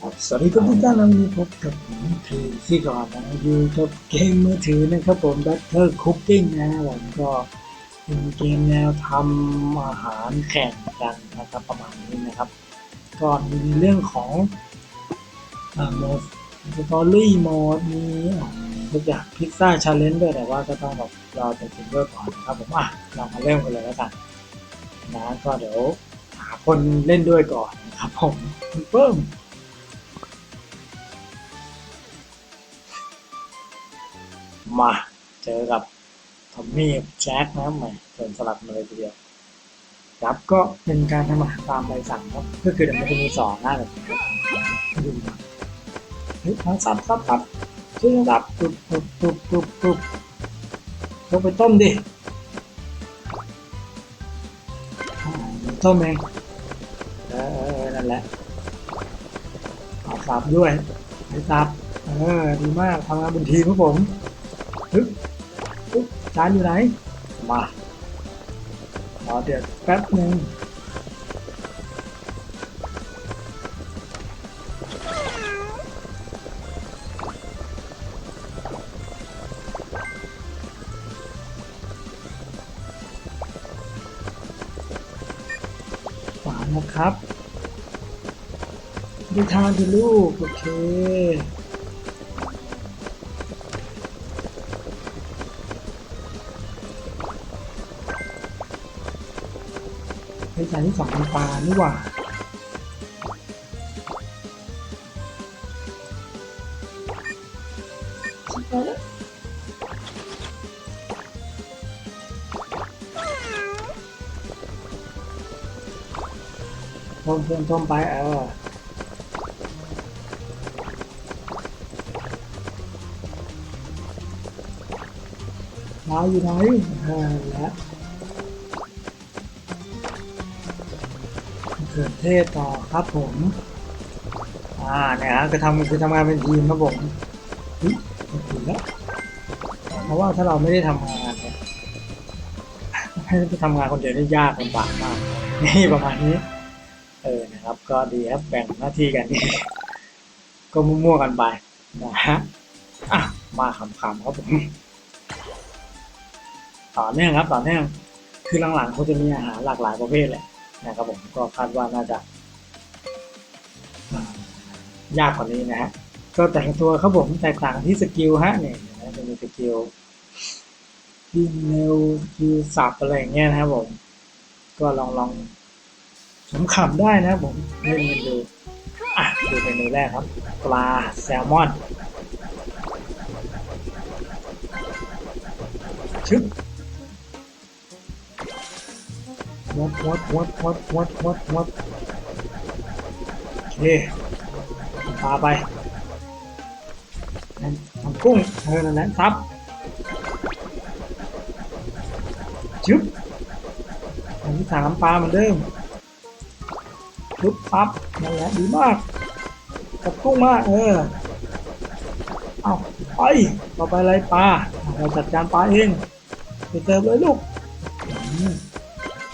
สวัสดีครับทุกท่านวันนี้พบกับผมคือซี่ก่อนนะอยู่กับเกมมือถือนะครับผม Battle Cooking นะครับผมก็เป็นเกมแนวทำอาหารแข่งกันนะครับประมาณนี้นะครับ ก็มีเรื่องของอ่าโหมดสตอรี่โหมดมีทุกอย่างพิซซ่าชาเลนจ์ด้วยแต่ว่าก็ต้องแบบรอเป็นซิงเกิลก่อนนะครับผมอะเรามาเริ่มกันเลยแล้วกันนะก็เดี๋ยวหาคนเล่นด้วยก่อนนะครับผมเพิ่ม มาเจอกับทอมมี่แจ็คนะครับแหม่เดินสลับมาเลยทีเดียวครับก็เป็นการทำอาหารตามใบสั่งครับก็คือเดี๋ยวมันจะมีสอนหน้าแบบนี้ครับดูเฮ้ยมาซับซับซับช่วยซับปุ๊บปุ๊บปุ๊บปุ๊บปุ๊บลงไปต้มดิต้มเองเออเออเออนั่นแหละเอาสับด้วยไปสับเออดีมากทำงานเป็นทีมครับผม ฮึบปุ๊บจานอยู่ไหน มารอเดือดแป๊บหนึ่งฝานะครับดูทานดิลูก โอเค ในจานที่สองเป็นปลานี่หว่าชิบหายแล้วต้มต้มไปเออมาอยู่ไหนเออแล้ว เขือเทศต่อครับผม อ่าเนี่ยฮะคือทำคือทำงานเป็นทีมครับผมเฮ้ยไม่ถึงแล้วเพราะว่าถ้าเราไม่ได้ทำงานเนี่ยให้ทำงานคนเดียวนี่ยากลำบากมากนี่ประมาณนี้ เออนะครับ ก็ดีครับแบ่งหน้าที่กันก็มั่วๆกันไปนะฮะอะมาขำๆครับผมต่อเนื่องครับต่อเนื่องคือหลังๆเขาจะมีอาหารหลากหลายประเภทแหละ นะครับผมก็คาดว่าน่าจะยากกว่านี้นะฮะก็แต่งตัวครับผมแตกต่างที่สกิลฮะเนี่ยนะจะมีสกิลยิงเร็วสกิลสับอะไรอย่างเงี้ยนะครับผม ก็ลองลองขำได้นะผมเล่นกันดูอะดูเมนูแรกครับปลาแซลมอนชึบ หมดหมดหมดหมดหมดหมดหมดโอเคปลาไปนั่นทำกุ้งเออนั่นแหละซับจึ๊บอันที่สามปลาเหมือนเดิมปึ๊บซับนั่นแหละดีมากกับกุ้งมาเออเอาไปต่อไปอะไรปลาเราจัดการปลาเองไปเติมเลยลูก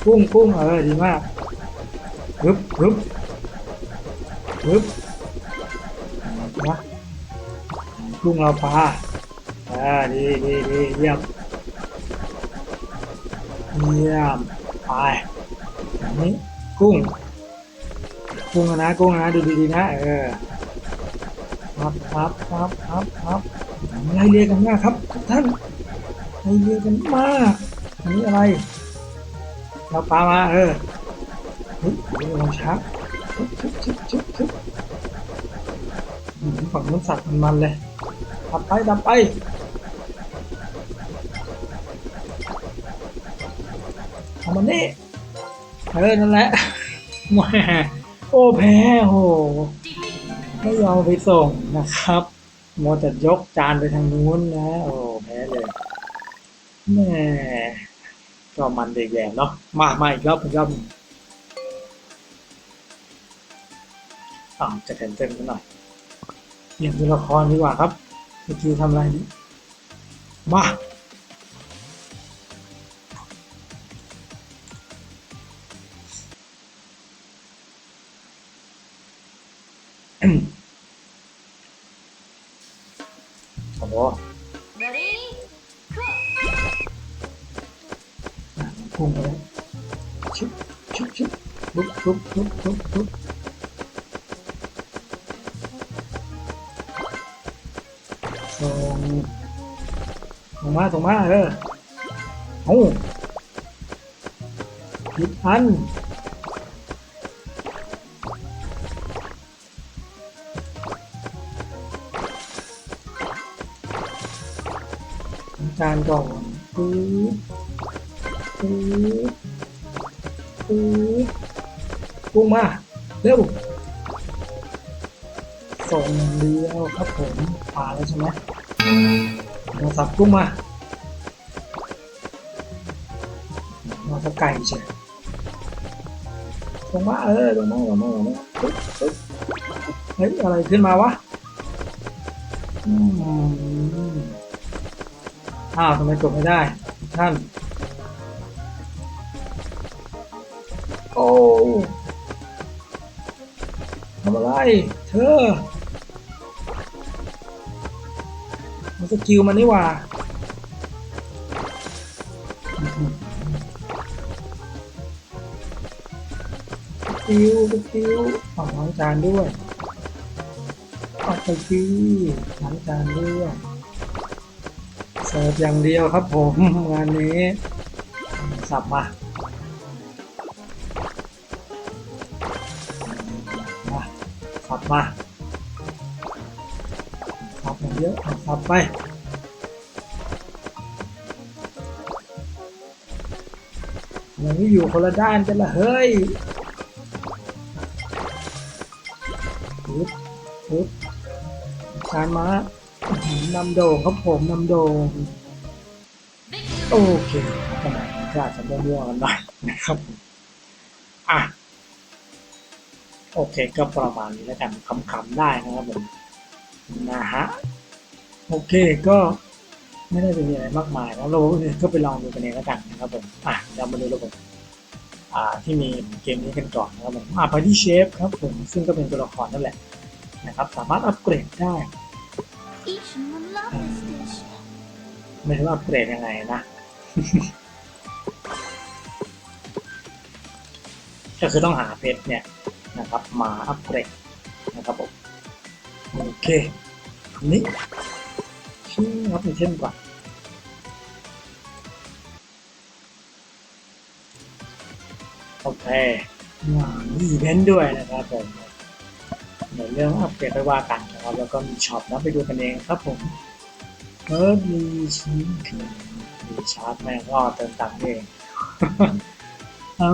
อืมกุ้งกุ้งเออดีมากฮึบฮึบฮึบนะกุ้งเราปลาอ่าดีดีดีเยี่ยมเยี่ยมไปอันนี้กุ้งกุ้งนะกุ้งนะดูดีๆนะเออครับครับครับครับครับไล่เรียกกันมากครับทุกท่านไล่เรียกกันมากอันนี้อะไร เราปลามาเออลองชักชึบชึบชึบชึบฝั่งนู้นสัตว์มันมันเลยดับไปดับไปเอามันนี่เออนั่นแหละม่โอ้แพ้โหไม่ยอมไปส่งนะครับมัวแต่ยกจานไปทางนู้นนะ โอ้แพ้เลยแหม่ ก็มันเด็กแย่เนาะมามาอีกรอบอีกรอบหนึ่งอ่าจะแคนเซิลกันหน่อยเปลี่ยนตัวละครดีกว่าครับสกิลทำอะไรนี่มาอ ปุ๊บปุ๊บปุ๊บปุ๊บส่งส่งมาส่งมาเออโอ้ผิดอันจานก่อนปื๊ดปื๊ด กุ้งมา เร็วส่งองเดียวครับผมปลาแล้วใช่ไหมมาสับกุ้งมามาสับไก่ใช่ส่งมาเออลงมาลงมาลงมาปึ๊บปึ๊บเฮ้ยอะไรขึ้นมาวะอ้าวทำไมกดไม่ได้ ท่าน โอ้ำอะไร เธอมันสกิลมันนี่ว่าสกิลสกิลเอาล้างจานด้วยเอาไปสิล้างจานด้วยเสิร์ฟอย่างเดียวครับผมงานนี้สับมา มาสับอย่าเยอาสับไปมันไม่อยู่คนละด้านกันละเฮ้ยปึ๊บปึ๊บการมาอื้อหือนำโด่งครับผมนำโด่งโอเคขนาดนี้ก็อาจจะมั่วๆกันหน่อยนะครับ โอเคก็ประมาณนี้แล้วกันคำๆได้นะครับผมนะฮะโอเคก็ไม่ได้จะมีอะไรมากมายนะเราก็ไปลองดูกันเองแล้วกันนะครับผมอะเรามาดูระบบอ่าที่มีเกมนี้กันก่อนนะครับผมอ่าไปที่เชฟครับผมซึ่งก็เป็นตัวละครนั่นแหละนะครับ สามารถอัปเกรดได้ Each one love this dish. ไม่รู้อัปเกรดยังไงนะก็คือต้องหาเพชรเนี่ย นะครับมาอัปเกรดนะครับผมโอเคอันนี้ชื่อรับเป็นเช่นก่อนโอเคมีอีเวนต์ด้วยนะครับผมเดี๋ยวเรื่องอัปเกรดไปว่ากันนะครับ แล้วก็มีช็อปนะไปดูกันเองครับผมเออมีชิ้นคือมีชาร์จแม่งก็เติมตังค์เองอื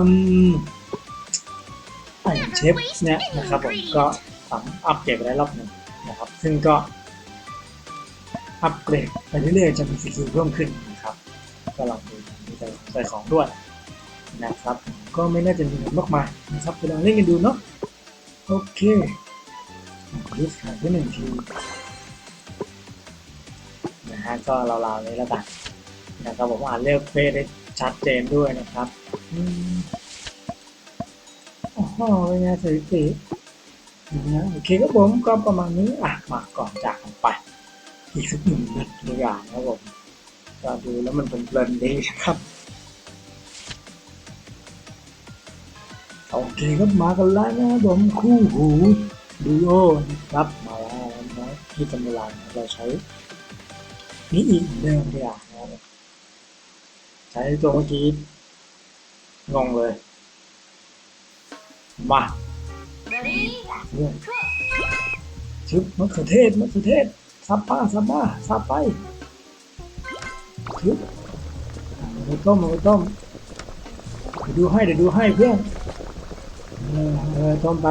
ม ไอเชฟเนี่ยนะครับผมก็สามอัปเกรดไปได้รอบหนึ่งนะครับ ซึ่งก็อัปเกรดไปเรื่อยๆจะมีสกิลเพิ่มขึ้นนะครับ ก็ลองดูมีใส่ใส่ของด้วยนะครับ ก็ไม่น่าจะมีมากมายนะครับไปลองเล่นกันดูเนาะโอเคลิสต์ขายไปหนึ่งทีนะฮะก็ราวๆนี้แล้วกันนะครับผมอ่านเลือกเฟซได้ชัดเจนด้วยนะครับ อืมโอ้โหเป็นไงสถิตินะโอเคครับผมก็ประมาณนี้อะมาก่อนจากกันไป อีกสักหนึ่งนาทีตัวอย่างนะครับผมก็ดูแล้วมันเป็นเพลินดีครับโอเคครับมากันแล้วนะรับผมคู่หูดูโอนะครับมาแล้วนะที่ตำรานเราใช้นี่อีกเดิมดีอะนะครับใช้ตัวเมื่อกี้งงเลย มา Ready? เรื่องชึบมะเขือเทศมะเขือเทศซับป้าซับป้าซับไปชึบอ่าเอาไปต้มเอาไปต้มเดี๋ยวดูให้เดี๋ยวดูให้เพื่อนเออเออต้มไป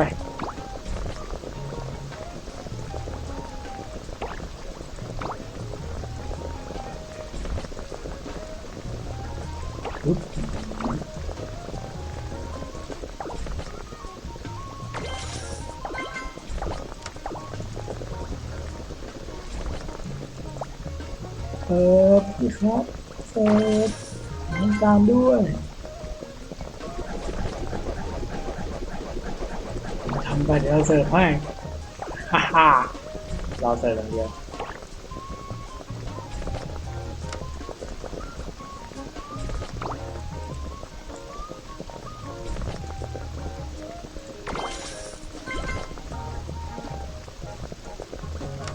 เสิร์ฟพี่ครับเสิร์ฟน้ำตาลด้วยทำไปเดี๋ยวเราเสิร์ฟให้ฆ่าฮ่าเราเสิร์ฟอย่างเดียว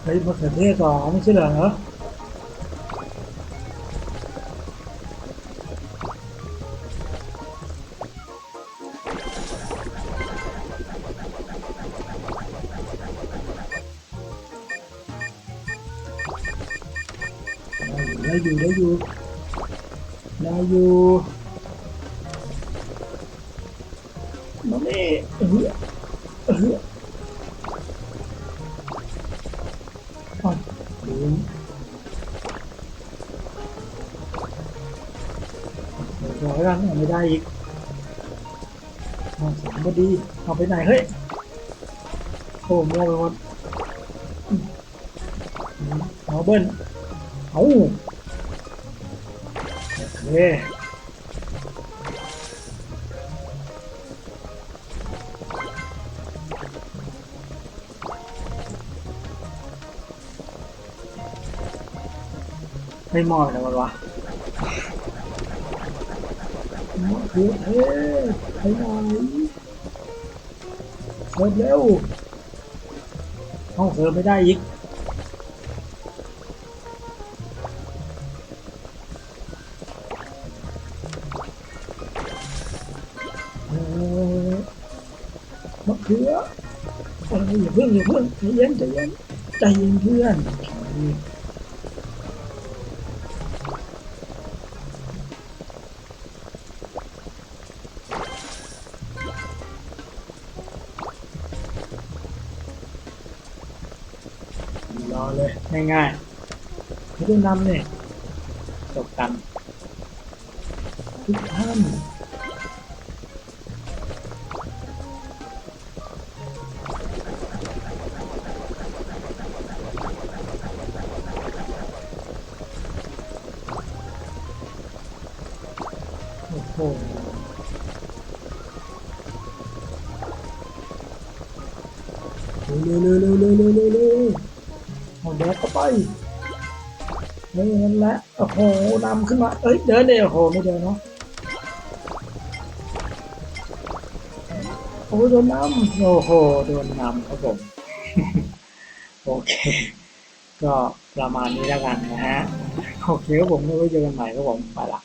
เฮ้ยมะเขือเทศก่อไม่ใช่เหรอ ได้อยู่ได้อยู่ได้อยู่มาเน่เออเอออะดูเดี๋ยรันไม่ได้อีกเอาสามพอดีเอาไปไหนเฮ้ยโอ้มัวไปหมดเอาเบิ้ลเอา เคไม่มอยนะมันวะมะเขือเทศไปไหนเร์ฟเร็วห้องเสิร์ฟไม่ได้อีก มะเขือเอออย่าเพิ่งอย่าเพิ่งใจเย็นใจเย็นใจเย็นเพื่อนรอเลยง่ายๆไม่ต้อนำเนี่ยจบกันทุกท่าน เร็วเร็วเร็วเร็วเร็วเร็วเร็วเอาแดกเข้าไปเฮ้ยนั่นแหละโอ้โหนำขึ้นมาเอ้ยเดินเดี๋ยโอ้โหไม่เดินเนาะโอ้โหโดนนำโอ้โหโดนนำครับผมโอเค ก็ประมาณนี้แล้วกันนะฮะโอเคครับผมไว้เจอกันใหม่ครับผมไปละ